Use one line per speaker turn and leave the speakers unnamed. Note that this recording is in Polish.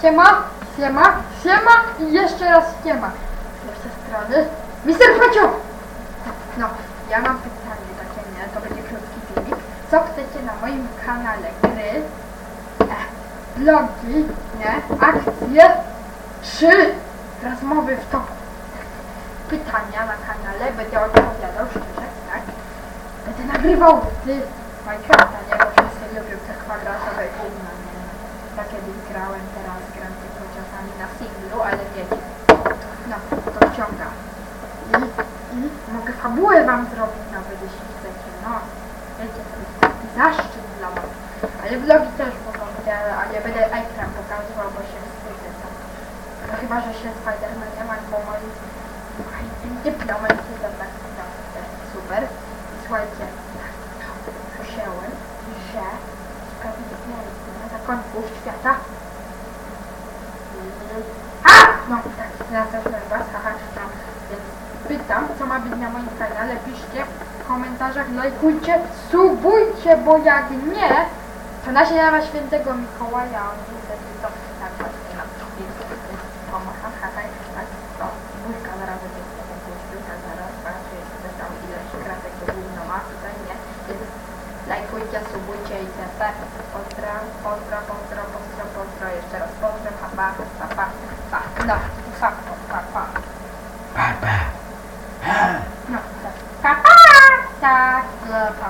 siema, siema, siema i jeszcze raz siema. Z pierwszej strony, Mister Pacio! No, ja mam pytanie takie, nie, to będzie krótki filmik. Co chcecie na moim kanale? Gry, e, vlogi, nie, akcje, czy rozmowy w toku? Pytania na kanale, będę odpowiadał szczerze, tak? Będę nagrywał z Minecrafta, nie? Bo wszyscy lubią te kwadratowe gówna, nie? Ja kiedyś grałem, teraz gram tylko czasami na singlu, ale wiecie. No, to wciąga. I, I mogę fabułę wam zrobić nawet, jeśli chcecie, no. Wiecie, to jest taki zaszczyt dla was. Ale vlogi też być, ale, ja będę ekran pokazywał, bo się wstydzę. To. No chyba, że się Spidermanem albo moim dyplomatem to tak naprawdę super. I słuchajcie, słyszałem, że zakątku świata a! No tak, zaznaczyłem was, haha, no. Więc pytam, co ma być na moim kanale, piszcie w komentarzach, lajkujcie, subujcie, bo jak nie, to na święta świętego Mikołaja, on niestety to tak właśnie na to więc pomacham, haha, tak, to bójka zaraz będzie ten bójka zaraz, patrzę, jeszcze tam ileś kratek do gówno ma, tutaj nie, więc lajkujcie, subujcie i TP, pozdra, pozdro, pozdro, pozdro, pozdro, jeszcze raz pozdro, pa, pa, pa, pa, pa, no, pa, pa, pa, pa. Pa, pa. No, tak. Pa, pa, tak, no, pa,